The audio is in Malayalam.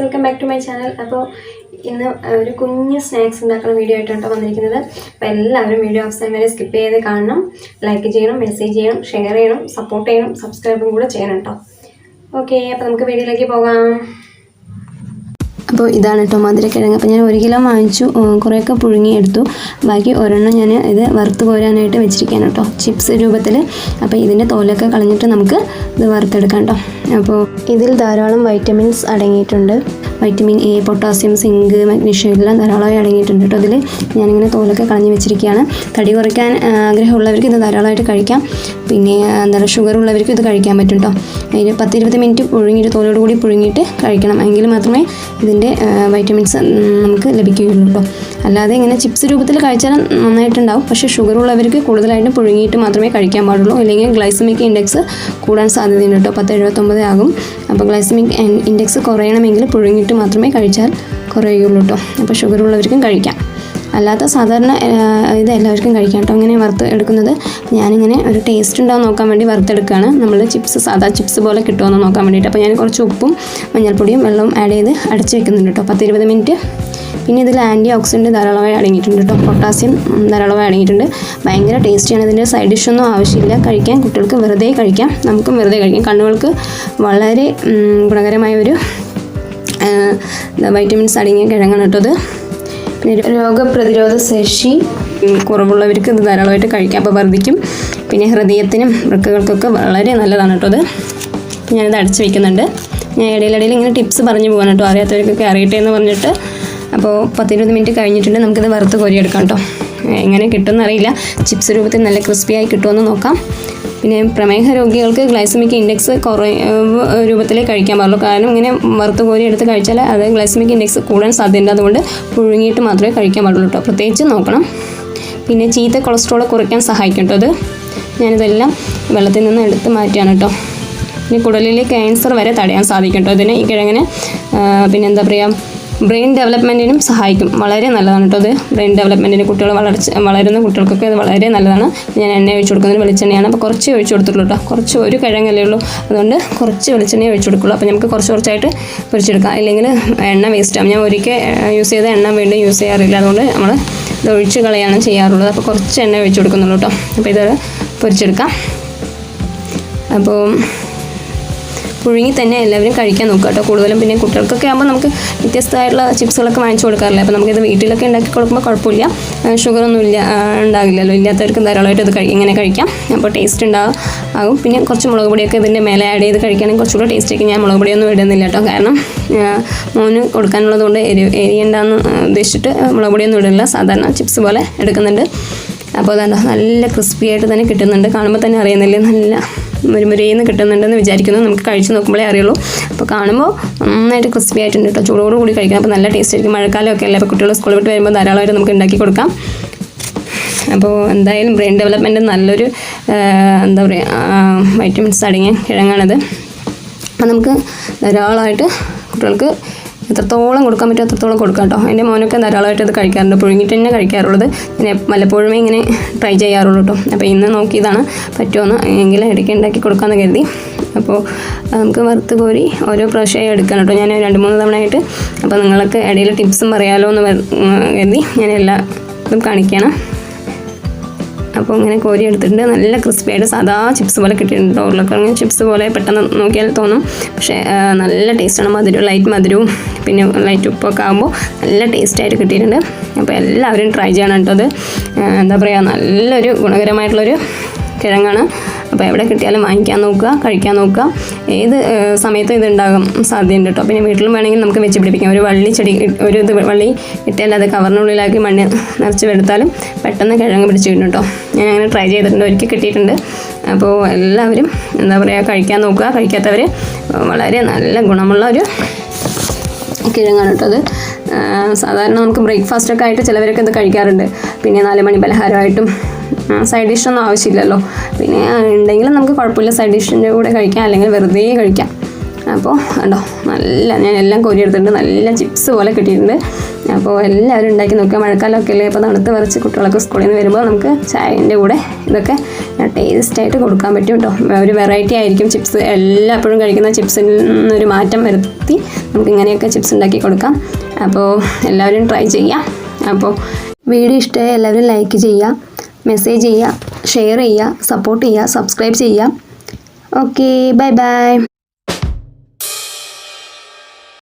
Welcome back to my channel അപ്പോൾ ഇന്ന് ഒരു കുഞ്ഞ് സ്നാക്സ് ഉണ്ടാക്കുന്ന വീഡിയോ ആയിട്ടാണ് വന്നിരിക്കുന്നത്. അപ്പോൾ എല്ലാവരും വീഡിയോ അവസാനം വരെ സ്കിപ്പ് ചെയ്ത് കാണണം. ലൈക്ക് ചെയ്യണം മെസ്സേജ് ചെയ്യണം ഷെയർ ചെയ്യണം സപ്പോർട്ട് ചെയ്യണം സബ്സ്ക്രൈബും കൂടെ ചെയ്യണം കേട്ടോ ഓക്കെ അപ്പോൾ നമുക്ക് വീഡിയോയിലേക്ക് പോകാം. അപ്പോൾ ഇതാണ് കേട്ടോ മധുരക്കിഴങ്ങ്. അപ്പോൾ ഞാൻ ഒരു കിലോ വാങ്ങിച്ചു. കുറേയൊക്കെ പുഴുങ്ങി എടുത്തു ബാക്കി ഒരെണ്ണം ഞാൻ ഇത് വറുത്ത് കോരാനായിട്ട് വെച്ചിരിക്കുകയാണ് കേട്ടോ. ചിപ്സ് രൂപത്തിൽ. അപ്പോൾ ഇതിന്റെ തോലൊക്കെ കളഞ്ഞിട്ട് നമുക്ക് ഇത് വറുത്തെടുക്കാം കേട്ടോ. അപ്പോൾ ഇതിൽ ധാരാളം വൈറ്റമിൻസ് അടങ്ങിയിട്ടുണ്ട്. Vitamin A potassium zinc magnesium എല്ലാം ധാരാളമായി അടങ്ങിയിട്ടുണ്ട് കേട്ടോ അതിൽ ഞാനിങ്ങനെ തോലൊക്കെ കളഞ്ഞു വെച്ചിരിക്കുകയാണ്. തടി കുറയ്ക്കാൻ ആഗ്രഹമുള്ളവർക്ക് ഇത് ധാരാളമായിട്ട് കഴിക്കാം. പിന്നെ എന്താ ഷുഗർ ഉള്ളവർക്കും ഇത് കഴിക്കാൻ പറ്റും കേട്ടോ. അതിന് പത്ത് ഇരുപത് മിനിറ്റ് പുഴുങ്ങിയിട്ട് തോലോട് കൂടി പുഴുങ്ങിയിട്ട് കഴിക്കണം. എങ്കിൽ മാത്രമേ ഇതിന്റെ വൈറ്റമിൻസ് നമുക്ക് ലഭിക്കുകയുള്ളൂ കേട്ടോ. അല്ലാതെ ഇങ്ങനെ ചിപ്സ് രൂപത്തിൽ കഴിച്ചാൽ നന്നായിട്ടുണ്ടാവും. പക്ഷേ ഷുഗർ ഉള്ളവർക്ക് കൂടുതലായിട്ടും പുഴുങ്ങിയിട്ട് മാത്രമേ കഴിക്കാൻ പാടുള്ളൂ. അല്ലെങ്കിൽ ഗ്ലൈസമിക് ഇൻഡെക്സ് കൂടാൻ സാധ്യതയുണ്ട് കേട്ടോ. പത്ത് എഴുപത്തൊമ്പത് ആകും. അപ്പോൾ ഗ്ലൈസമിക് ഇൻഡെക്സ് കുറയണമെങ്കിൽ പുഴുങ്ങിയിട്ട് മാത്രമേ കഴിച്ചാൽ കുറയുകയുള്ളൂ കേട്ടോ അപ്പോൾ ഷുഗർ ഉള്ളവർക്കും കഴിക്കാം. അല്ലാത്ത സാധാരണ ഇത് എല്ലാവർക്കും കഴിക്കാം കേട്ടോ ഇങ്ങനെ വറുത്ത് എടുക്കുന്നത് ഞാനിങ്ങനെ ഒരു ടേസ്റ്റ് ഉണ്ടാവും നോക്കാൻ വേണ്ടി വറുത്തെടുക്കുകയാണ്. നമ്മൾ ചിപ്സ് സാധാ ചിപ്സ് പോലെ കിട്ടുമെന്ന് നോക്കാൻ വേണ്ടിയിട്ട്. അപ്പോൾ ഞാൻ കുറച്ച് ഉപ്പും മഞ്ഞൾപ്പൊടിയും വെള്ളവും ആഡ് ചെയ്ത് അടച്ച് വെക്കുന്നുണ്ട് കേട്ടോ പത്തിരുപത് മിനിറ്റ് പിന്നെ ഇതിൽ ആന്റി ഓക്സിഡന്റ് ധാരാളമായി അടങ്ങിയിട്ടുണ്ട് കേട്ടോ പൊട്ടാസ്യം ധാരാളമായി അടങ്ങിയിട്ടുണ്ട്. ഭയങ്കര ടേസ്റ്റിയാണ് ഇതിന്റെ സൈഡ് ഡിഷൊന്നും ആവശ്യമില്ല. കഴിക്കാൻ കുട്ടികൾക്ക് വെറുതെ കഴിക്കാം. നമുക്കും വെറുതെ കഴിക്കാം. കണ്ണുകൾക്ക് വളരെ ഗുണകരമായ ഒരു വൈറ്റമിൻസ് അടങ്ങിയ കിഴങ്ങാണ് കേട്ടോ ഇത്. പിന്നെ രോഗപ്രതിരോധ ശേഷി കുറവുള്ളവർക്ക് ഇത് ധാരാളമായിട്ട് കഴിക്കാം. അപ്പോൾ വർദ്ധിക്കും. പിന്നെ ഹൃദയത്തിനും വൃക്കകൾക്കൊക്കെ വളരെ നല്ലതാണ് കേട്ടോ അത് ഞാനിത് അടച്ചു വയ്ക്കുന്നുണ്ട് ഞാൻ ഇടയിലിടയിൽ ഇങ്ങനെ ടിപ്സ് പറഞ്ഞു പോകാൻ കേട്ടോ അറിയാത്തവർക്കൊക്കെ അറിയട്ടെ എന്ന് പറഞ്ഞിട്ട് അപ്പോൾ പത്തിരുപത് മിനിറ്റ് കഴിഞ്ഞിട്ടുണ്ട് നമുക്കിത് വറുത്ത് കോരിയെടുക്കാം കേട്ടോ. എങ്ങനെ കിട്ടുമെന്ന് അറിയില്ല ചിപ്സ് രൂപത്തിൽ നല്ല ക്രിസ്പിയായി കിട്ടുമെന്ന് നോക്കാം. പിന്നെ പ്രമേഹ രോഗികൾക്ക് ഗ്ലൈസമിക് ഇൻഡെക്സ് കുറേ രൂപത്തിലേ കഴിക്കാൻ പാടുള്ളൂ. കാരണം ഇങ്ങനെ വറുത്ത് കോരി എടുത്ത് കഴിച്ചാൽ അത് ഗ്ലൈസമിക് ഇൻഡെക്സ് കൂടാൻ സാധ്യത അതുകൊണ്ട് പുഴുങ്ങിയിട്ട് മാത്രമേ കഴിക്കാൻ പാടുള്ളൂ കേട്ടോ. പ്രത്യേകിച്ച് നോക്കണം. പിന്നെ ചീത്ത കൊളസ്ട്രോൾ കുറയ്ക്കാൻ സഹായിക്കും കേട്ടോ അത്. ഞാനിതെല്ലാം വെള്ളത്തിൽ നിന്ന് എടുത്ത് മാറ്റുകയാണ് കേട്ടോ. പിന്നെ കുടലിലെ ക്യാൻസർ വരെ തടയാൻ സാധിക്കും കേട്ടോ ഇതിന്. ഈ കിഴങ്ങിന് പിന്നെന്താ പറയുക ബ്രെയിൻ ഡെവലപ്മെന്റിനും സഹായിക്കും. വളരെ നല്ലതാണ് കേട്ടോ അത് ബ്രെയിൻ ഡെവലപ്മെന്റിന് കുട്ടികൾ വളർച്ച വളരുന്ന കുട്ടികൾക്കൊക്കെ ഇത് വളരെ നല്ലതാണ്. ഞാൻ എണ്ണ ഒഴിച്ചു കൊടുക്കുന്നത് വെളിച്ചെണ്ണയാണ്. അപ്പോൾ കുറച്ച് ഒഴിച്ചു കൊടുത്തിട്ടുള്ളൂ കേട്ടോ കുറച്ച് ഒരു കിഴങ്ങല്ലേ ഉള്ളൂ. അതുകൊണ്ട് കുറച്ച് വെളിച്ചെണ്ണ ഒഴിച്ചു കൊടുക്കുള്ളൂ. അപ്പോൾ നമുക്ക് കുറച്ച് കുറച്ചായിട്ട് പൊരിച്ചെടുക്കാം. അല്ലെങ്കിൽ എണ്ണ വേസ്റ്റ് ആവും ഞാൻ ഒരിക്കൽ യൂസ് ചെയ്ത എണ്ണ വീണ്ടും യൂസ് ചെയ്യാറില്ല. അതുകൊണ്ട് നമ്മൾ ഇത് ഒഴിച്ച് കളയാണ് ചെയ്യാറുള്ളത്. അപ്പോൾ കുറച്ച് എണ്ണ ഒഴിച്ചു കൊടുക്കുന്നുള്ളൂ കേട്ടോ അപ്പോൾ ഇത് പൊരിച്ചെടുക്കാം. അപ്പോൾ പുഴുങ്ങി തന്നെ എല്ലാവരും കഴിക്കാൻ നോക്കുക കേട്ടോ. കൂടുതലും പിന്നെ കുട്ടികൾക്കൊക്കെ ആകുമ്പോൾ നമുക്ക് വ്യത്യസ്തമായിട്ടുള്ള ചിപ്സുകളൊക്കെ വാങ്ങിച്ചു കൊടുക്കാറില്ല? അപ്പോൾ നമുക്കിത് വീട്ടിലൊക്കെ ഉണ്ടാക്കി കൊടുക്കുമ്പോൾ കുഴപ്പമില്ല. ഷുഗറൊന്നും ഇല്ല ഉണ്ടാകില്ലല്ലോ. ഇല്ലാത്തവർക്ക് ധാരാളമായിട്ട് ഇത് ഇങ്ങനെ കഴിക്കാം. അപ്പോൾ ടേസ്റ്റ് ഉണ്ടാകും ആകും. പിന്നെ കുറച്ച് മുളക് പൊടിയൊക്കെ ഇതിന്റെ മേലെ ആഡ് ചെയ്ത് കഴിക്കുകയാണെങ്കിൽ കുറച്ചുകൂടെ ടേസ്റ്റ് ഒക്കെ ഞാൻ മുളക് പൊടിയൊന്നും ഇടുന്നില്ല കേട്ടോ. കാരണം മോന് കൊടുക്കാനുള്ളത് കൊണ്ട് എരി എരിയണ്ടെന്ന് ഉദ്ദേശിച്ചിട്ട് മുളക് പൊടിയൊന്നും ഇടില്ല. സാധാരണ ചിപ്സ് പോലെ എടുക്കുന്നുണ്ട്. അപ്പോൾ അതാ നല്ല ക്രിസ്പി ആയിട്ട് തന്നെ കിട്ടുന്നുണ്ട്. കാണുമ്പോൾ തന്നെ അറിയുന്നില്ലേ? നല്ല മുരുമുരയിന്ന് കിട്ടുന്നുണ്ടെന്ന് വിചാരിക്കുന്നു. നമുക്ക് കഴിച്ച് നോക്കുമ്പോഴേ അറിയുള്ളൂ. അപ്പോൾ കാണുമ്പോൾ നന്നായിട്ട് ക്രിസ്പി ആയിട്ടുണ്ട് കേട്ടോ. ചൂടോട് കൂടി കഴിക്കാം അപ്പോൾ നല്ല ടേസ്റ്റ് ആയിരിക്കും. മഴക്കാലമൊക്കെ അല്ലേ? അപ്പോൾ കുട്ടികൾ സ്കൂളിൽ വിട്ട് വരുമ്പോൾ ധാരാളമായിട്ട് നമുക്ക് ഉണ്ടാക്കി കൊടുക്കാം. അപ്പോൾ എന്തായാലും ബ്രെയിൻ ഡെവലപ്മെന്റ് നല്ലൊരു എന്താ പറയുക വൈറ്റമിൻസ് അടങ്ങിയ കിഴങ്ങാണിത്. അപ്പോൾ നമുക്ക് ധാരാളമായിട്ട് കുട്ടികൾക്ക് എത്രത്തോളം കൊടുക്കാൻ പറ്റുമോ? അത്രത്തോളം കൊടുക്കാം കേട്ടോ. എന്റെ മോനൊക്കെ ധാരാളമായിട്ട് അത് കഴിക്കാറുണ്ട്. പുഴുങ്ങിയിട്ട് തന്നെ കഴിക്കാറുള്ളത്. ഞാൻ വല്ലപ്പോഴും ഇങ്ങനെ ട്രൈ ചെയ്യാറുള്ളൂ കേട്ടോ. അപ്പോൾ ഇന്ന് നോക്കിയതാണ് പറ്റുമെന്ന് എങ്കിലും ഇടയ്ക്ക് ഉണ്ടാക്കി കൊടുക്കാമെന്ന് കരുതി. അപ്പോൾ നമുക്ക് വറുത്ത് കോരി ഓരോ പ്രാവശ്യമായി എടുക്കണം കേട്ടോ. ഞാൻ രണ്ട് മൂന്ന് തവണയായിട്ട് അപ്പോൾ നിങ്ങൾക്ക് ഇടയിൽ ടിപ്സും പറയാമല്ലോ എന്ന് കരുതി. ഞാൻ എല്ലാ ഇതും കാണിക്കണം അപ്പോൾ ഇങ്ങനെ കോരി എടുത്തിട്ടുണ്ട്. നല്ല ക്രിസ്പി ആയിട്ട് സാധാ ചിപ്സ് പോലെ കിട്ടിയിട്ടുണ്ട് കേട്ടോ. ഉരുളക്കിഴങ്ങ്. ചിപ്സ് പോലെ പെട്ടെന്ന് നോക്കിയാൽ തോന്നും. പക്ഷേ നല്ല ടേസ്റ്റാണ് മധുരവും ലൈറ്റ് മധുരവും പിന്നെ ലൈറ്റ് ഉപ്പൊക്കെ ആകുമ്പോൾ നല്ല ടേസ്റ്റായിട്ട് കിട്ടിയിട്ടുണ്ട്. അപ്പോൾ എല്ലാവരും ട്രൈ ചെയ്യണം കേട്ടോ അത്. എന്താ പറയുക നല്ലൊരു ഗുണകരമായിട്ടുള്ളൊരു കിഴങ്ങാണ്. അപ്പോൾ എവിടെ കിട്ടിയാലും വാങ്ങിക്കാൻ നോക്കുക കഴിക്കാൻ നോക്കുക. ഏത് സമയത്തും ഇത് ഉണ്ടാകും സാധ്യതയുണ്ട് കേട്ടോ. പിന്നെ വീട്ടിലും വേണമെങ്കിൽ നമുക്ക് വെച്ച് പിടിപ്പിക്കാം. ഒരു വള്ളി ചെടി ഒരു ഇത് വള്ളി ഇട്ടാൽ അത് കവറിനുള്ളിലാക്കി മണ്ണ് നിറച്ച് എടുത്താലും പെട്ടെന്ന് കിഴങ്ങ് പിടിച്ച് കിട്ടും കേട്ടോ. ഞാൻ അങ്ങനെ ട്രൈ ചെയ്തിട്ടുണ്ട്. ഒരിക്കൽ കിട്ടിയിട്ടുണ്ട്. അപ്പോൾ എല്ലാവരും എന്താ പറയുക കഴിക്കാൻ നോക്കുക. കഴിക്കാത്തവർ വളരെ നല്ല ഗുണമുള്ള ഒരു കിഴങ്ങാണ് കേട്ടോ അത്. സാധാരണ നമുക്ക് ബ്രേക്ക്ഫാസ്റ്റൊക്കെ ആയിട്ട് ചിലവരൊക്കെ ഇത് കഴിക്കാറുണ്ട്. പിന്നെ നാല് മണി പലഹാരമായിട്ടും സൈഡ് ഡിഷൊന്നും ആവശ്യമില്ലല്ലോ. പിന്നെ ഉണ്ടെങ്കിൽ നമുക്ക് കുഴപ്പമില്ല. സൈഡ് ഡിഷിന്റെ കൂടെ കഴിക്കാം അല്ലെങ്കിൽ വെറുതെ കഴിക്കാം. അപ്പോൾ ഉണ്ടോ നല്ല ഞാൻ എല്ലാം കോരി എടുത്തിട്ടുണ്ട്. നല്ല ചിപ്സ് പോലെ കിട്ടിയിട്ടുണ്ട്. അപ്പോൾ എല്ലാവരും ഉണ്ടാക്കി നോക്കുക. മഴക്കാലമൊക്കെ അല്ലേ? അപ്പോൾ തണുത്ത് വരച്ച് കുട്ടികളൊക്കെ സ്കൂളിൽ നിന്ന് വരുമ്പോൾ നമുക്ക് ചായന്റെ കൂടെ ഇതൊക്കെ ടേസ്റ്റായിട്ട് കൊടുക്കാൻ പറ്റും കേട്ടോ. ഒരു വെറൈറ്റി ആയിരിക്കും ചിപ്സ് എല്ലായ്പ്പോഴും കഴിക്കുന്ന ചിപ്സിൽ നിന്നൊരു മാറ്റം വരുത്തി നമുക്ക് ഇങ്ങനെയൊക്കെ ചിപ്സ് ഉണ്ടാക്കി കൊടുക്കാം. അപ്പോൾ എല്ലാവരും ട്രൈ ചെയ്യാം. അപ്പോൾ വീഡിയോ ഇഷ്ടമായി എല്ലാവരും ലൈക്ക് ചെയ്യുക. മെസ്സേജ് ചെയ്യുക ഷെയർ ചെയ്യുക സപ്പോർട്ട് ചെയ്യുക സബ്സ്ക്രൈബ് ചെയ്യുക. Okay bye bye